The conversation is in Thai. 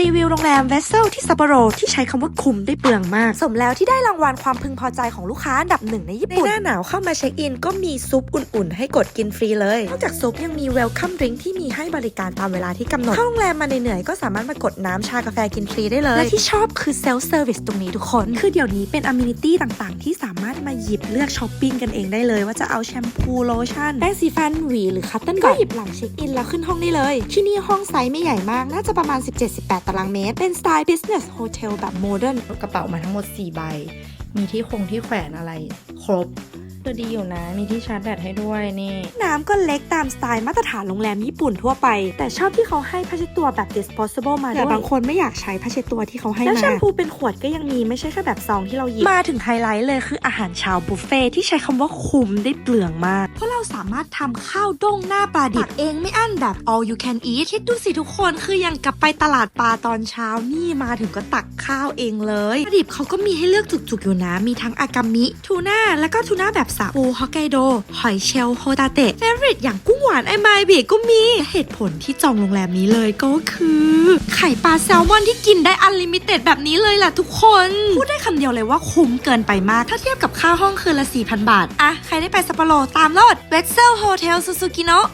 รีวิวโรงแรมเวสเซลที่ซัปโปโรที่ใช้คำว่าคุ้มได้เปลืองมาก สมแล้วที่ได้รางวัลความพึงพอใจของลูกค้าอันดับหนึ่งในญี่ปุ่น ในหน้าหนาวเข้ามาเช็คอิน ก็มีซุปอุ่นๆ ให้กดกินฟรีเลยนอกจากซุปยังมีเวลคัมดริงที่มีให้บริการตามเวลาที่กำหนด เข้าโรงแรมมาเหนื่อยๆก็สามารถมากดน้ำชากาแฟกินฟรีได้เลย และที่ชอบคือเซลฟ์เซอร์วิสตรงนี้ทุกคน คือเดี๋ยวนี้เป็นอ m มินิตี้ต่างๆ ที่สามารถมาหยิบเลือกช้อปปิ้งกันเองได้เลย ว่าจะเอาแชมพูโลชั่นแป้งสีฟันหวีหรือคัตเติ้ลก็หยิบหลังเช็คอินแล้วขึ้นห้องได้เลย ที่นี่ห้องไซส์ไม่ใหญ่มากน่าจะประมาณ 17-18ตารางเมตร เป็นสไตล์ business hotel แบบโมเดิร์นกระเป๋ามาทั้งหมด 4 ใบ มีที่คงที่แขวนอะไรครบ ก็ดีอยู่นะ มีที่ชาร์จแบตให้ด้วยนี่ น้ำก็เล็กตามสไตล์มาตรฐานโรงแรมญี่ปุ่นทั่วไป แต่ชอบที่เขาให้ผ้าเช็ดตัวแบบ disposable มาด้วยแต่บางคนไม่อยากใช้ผ้าเช็ดตัวที่เขาให้มาแล้วแชมพูเป็นขวดก็ยังมีไม่ใช่แค่แบบซองที่เราหยิบมาถึงไฮไลท์เลยคืออาหารเช้าบุฟเฟ่ที่ใช้คำว่าคุ้มได้เปลืองมาก เพราะเราสามารถทำข้าวด้งหน้าปลาดิบเองไม่อั้นแบบ all you can eat คิดดูสิทุกคนคือยังกลับไปตลาดปลาตอนเช้านี่มาถึงก็ตักข้าวเองเลยปลาดิบเขาก็มีให้เลือกจุกๆอยู่นะ มีทั้งอากามิทูน่าแล้วก็ทูน่าแบบสับปูฮอกไกโด หอยเชลโฮตาเตะเฟรนด์อย่างกุ้งหวานไอไมเบก็มี เหตุผลที่จองโรงแรมนี้เลยก็คือ ไข่ปลาแซลมอนที่กินได้อันลิมิเต็ดแบบนี้เลยล่ะทุกคน พูดได้คำเดียวเลยว่าคุ้มเกินไปมาก ถ้าเทียบกับค่าห้องคืนละ4,000 บาท อะ ใครได้ไปซัปโปโรตามรถเวสเซลโฮเทลซูซูกิโนะ